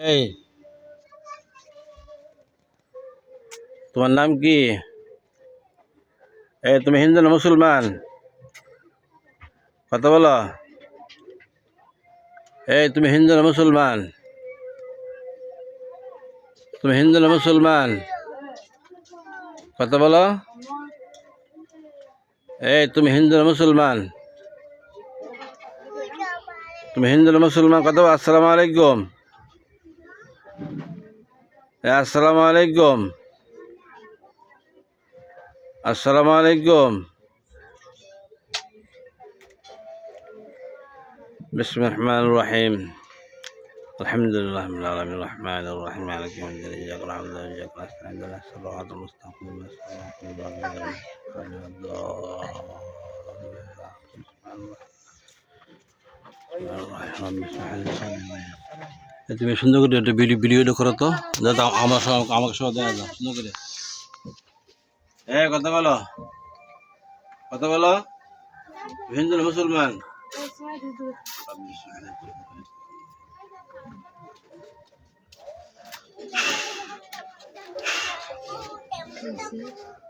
এই। তোমার নাম কি? এই, তুমি হিন্দু না মুসলমান? কথা বলো। এই, তুমি হিন্দু না মুসলমান? তুমি হিন্দু না মুসলমান? কথা বলো। এই, তুমি হিন্দু না মুসলমান? তুমি হিন্দু না মুসলমান? কথা বলো, আসসালামু আলাইকুম। আসসালামু আলাইকুম আসসালামু আলাইকুম بسم الله الرحمن الرحيم الحمد لله رب العالمين الرحمن الرحيم مالك يوم الدين اياك نعبد واياك نستعين اهدنا الصراط المستقيم صراط الذين انعمت عليهم তুমি সুন্দর করে একটা ভিডিও ভিডিওটা করো তো। যাতে আমার সঙ্গে, আমাকে সঙ্গে দেখা যাও। সুন্দর করে। হ্যাঁ কথা বলো। কথা বলো। হিন্দু মুসলমান? আল্লাহু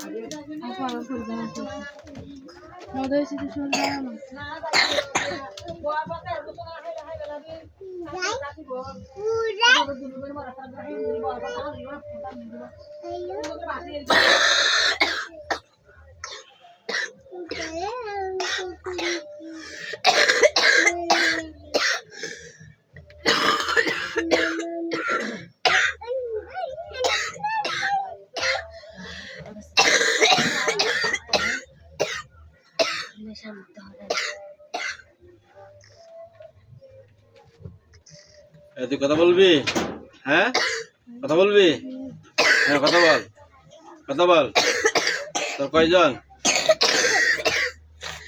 Okay. তুই কথা বলবি? হ্যাঁ? কথা বলবি? হ্যাঁ কথা বল। কথা বল। তোর কয়জন?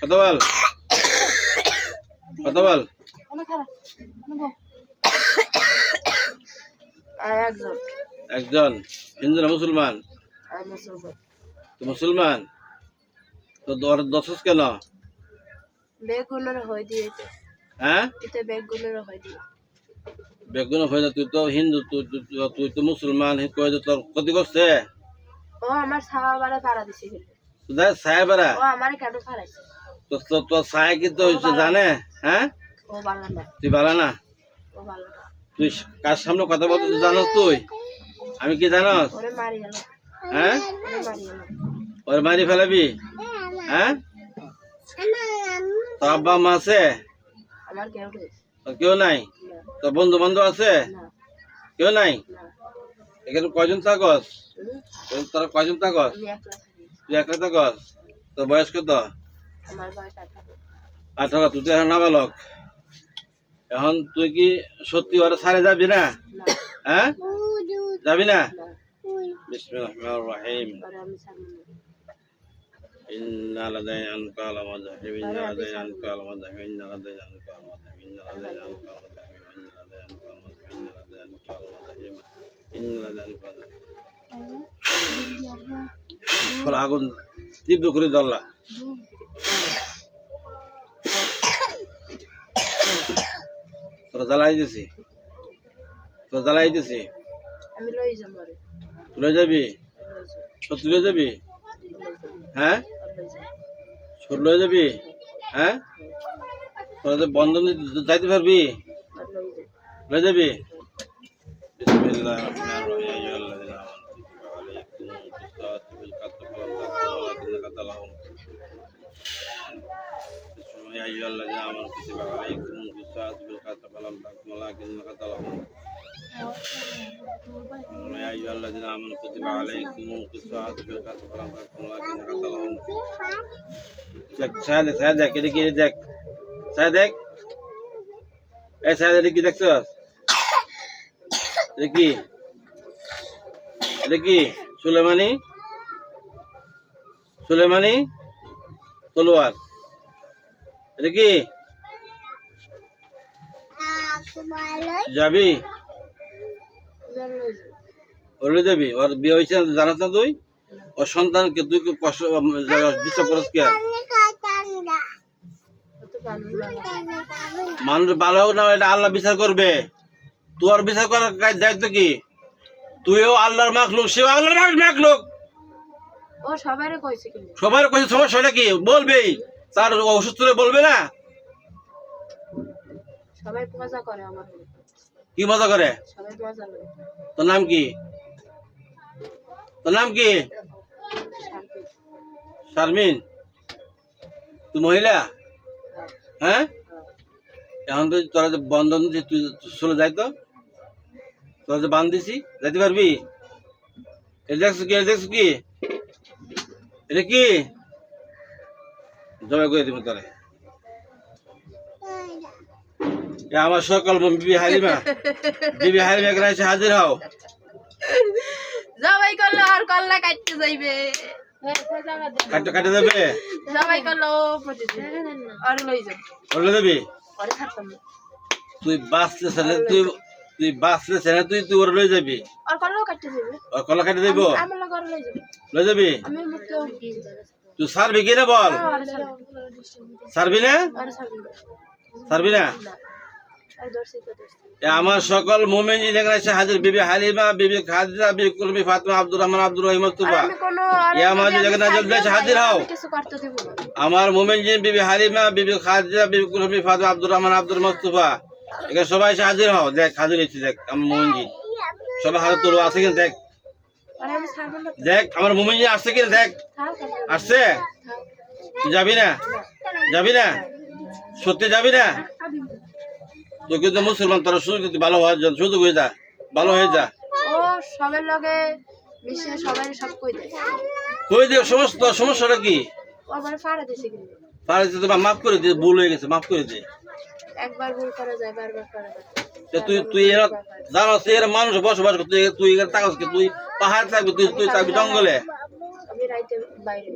কথা বল। কথা বল। একজন। একজন। হিন্দু না মুসলমান? আর মুসলমান। তো দশস কেন? বেগুনের হয়ে দিয়েছে। হ্যাঁ? এতে বেগুনের হয়ে দিয়ে বেগুন হয়ে না তুই তো হিন্দু তুই তো মুসলমান কয়ে যে তোর ক্ষতি করছে? ও আমার পাড়া দিছে। কিন্তু তোদের সাহেবেরা? ও আমার কেন ফালাইছে তো তো তোর সাহেব কিন্তু হয়েছে জানে? হ্যাঁ? ও ভালো না। তুই না? ও তুই কার সামনে কথা বলতে জানোস তুই? আমি কি জানোস? ওরে মারি হ্যাঁ? ওরে মারি ফেলাবি? হ্যাঁ? তোর আব্বা মা আছে? আমার কেউ কেউ নাই? তোর বন্ধু বান্ধব আছে কেউ নাই? এখানে কয়জন থাকস? তোর কয়জন থাকস? তুই একলা থাকস? তোর বয়স কত? আঠারো। তুই তো এখন নাবালক। এখন তুই কি সত্যি ওরা সারে যাবি না? হ্যাঁ? যাবি না? রহমানির রহিম। إنا لدينا أنكالا وذهب إنا لدينا أنكالا وذهب إنا لدينا أنكالا وذهب إنا لدينا أنكالا وذهب إنا لدينا أنكالا وذهب إنا لدينا أنكالا وذهب إنا لدينا أنكالا ফলে আগুন তীব্র করে ধরলা তোরা জ্বালাই দিছি তোরা জ্বালাই দিছি তুলে যাবি তুলে যাবি হ্যাঁ ছোট হয়ে যাবি হ্যাঁ তোরা তো বন্ধন যাইতে পারবি লয়ে যাবি يا أيها الذين آمنوا كتب عليكم القصاص بالقتل فلم تقتلوا لكن قتلهم يا أيها الذين آمنوا كتب عليكم القصاص في القتل ولكن قتلهم شك صادق صادق كده كده دك صادق ايه صادق لكي دك سوس لكي لكي سليماني سليماني تلوار لكي যাবি ওরে যাবি? ওর বিয়ে হয়েছে জানাস না তুই? ওর সন্তানকে তুই কষ্ট বিশ্বাস করস কে মানুষ ভালো হোক না এটা আল্লাহ বিচার করবে। তোর বিচার করার কাজ দায়িত্ব কি? তুইও আল্লাহর মাখলুক সেও আল্লাহর সবাইরে কইছে কিন্তু। সবার কাছে সমস্যাটা কি? বলবেই তার অসুস্থ বলবে না? সবাই মজা করে আমার। কি মজা করে? তোর নাম কি? তোর নাম কি? শারমিন। তুই মহিলা? হ্যাঁ? এখন তো তোরা যে বন্ধন যে তুই চলে যাই তো? তোরা যে বান্ধ দিছি, যাইতে পারবি? এটা কি? এটা কি? এটা কি? জমা করে দিব তোরে। আমার সকল বিবি হালিমা। বিবি হালিমা এখানে এসে হাজির হও। সবাই করল আর কল্লা কাটতে যাইবে। কাটতে কাটে দেবে সবাই করল আর লই যাবে? বলে দেবি। তুই বাঁচতে ছেলে তুই তুই বাঁচতে ছেলে তুই তুই ওর লই যাবি। আর কল্লাও কাটতে যাবে ওর কলা কাটে দেব আমার লোক আর লই যাবে। লই যাবি? আমি মুক্ত তুই সারবি কি না বল? আর সারবি না? আর ছাড়বি না। সারবি না। আমার সকল মোমেন এসে হাজির বিবি হালিমা বিবি খাদিজা বিবি কুলবি ফাতিমা আব্দুর রহমান আব্দুর রহিম আর এ আমার নাজল দিয়েছে, হাজির হও। আমার মোমেন জিন বিবি হালিমা বিবি খাদিজা বিবি কুলবি ফাতিমা আব্দুর রহমান আব্দুর মুস্তাফা এখানে সবাই এসে হাজির হও। দেখ হাজির হয়েছি দেখ আমার মোমেন জিন সবাই হাতে তোলো আছে কিনা দেখ। দেখ আমার মোমেন জিন আসছে কিনা দেখ। আসছে? যাবি না? যাবি না? সত্যি যাবি না? কিন্তু মুসলমান তোর সুযোগ ভালো হওয়ার জন্য সুযোগ হয়ে যা ভালো হয়ে যা ও সবার লগে মিশে সবাই সব কই দেয়? কই দে সমস্ত সমস্যাটা কি? ও আমার ফাড়া দিছে কিন্তু। তোমার মাফ করে দে ভুল হয়ে গেছে মাফ করে দে। একবার ভুল করা যায় বারবার করা যায়। তুই তুই এরা জানো এরা মানুষ বসবাস করতে তুই এখানে তাকাস তুই পাহাড় থাকবি তুই তুই থাকবি জঙ্গলে? আমি রাইতে বাইরে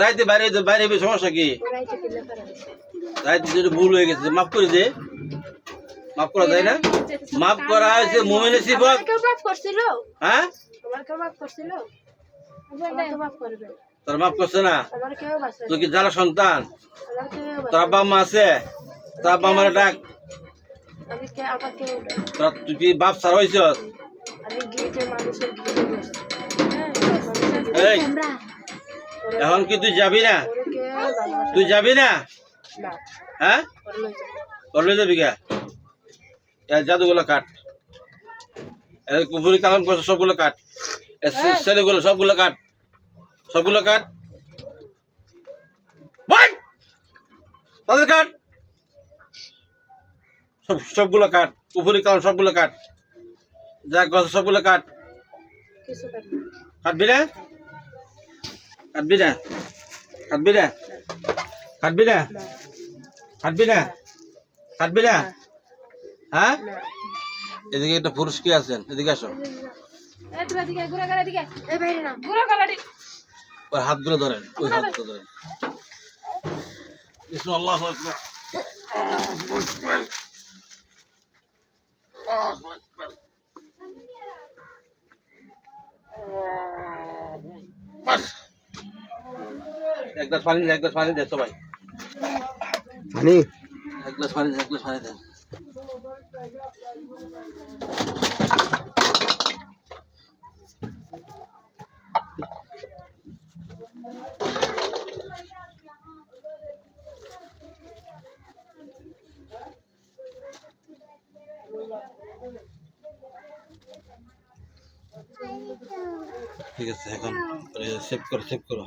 রাইতে বাইরে বাইরে সমস্যা কি? ফাড়া রাইতে যদি ভুল হয়ে গেছে মাফ করে দে। মাফ করা যায় না? মাফ করা হয়েছে মুমিনের সিফত। হ্যাঁ? আমার কেউ মাফ করছিল? আমার তো মাফ করবে। তোর মাফ করছে না? তুই কি যারা সন্তান? তোর আব্বা আম্মা আছে? তোর আব্বা আমার ডাক আমি কে আমার কেউ তোর তুই কি বাপ সার হয়েছ? এই। এখন কি তুই যাবি না? তুই যাবি না? হ্যাঁ? করলে যাবি গা জাদুগুলো কাট। কুপুরি কালাম করছে সবগুলো কাট। সে- ছেলেগুলো সবগুলো কাট। সবগুলো কাট! তাদের কাট। সব সবগুলো কাট। কুপুরি কালাম সবগুলো কাট। যা গছ সবগুলো কাট। কাটবি না? কাটবি না? কাটবি না? কাটবি না। কাটবি না? কাটবি না? হ্যাঁ? এদিকে একটা পুরুষ কি আছেন? এদিকে আসো। ওর হাতগুলো ধরেন ওই হাতগুলো ধরেন। বিসমিল্লাহ। আল্লাহু আকবার এক গ্লাস পানি এক গ্লাস পানি দেন সবাই। মানে এক গ্লাস পানি দেন এক গ্লাস পানি দেন ঠিক আছে এখন সেভ করো সেভ করো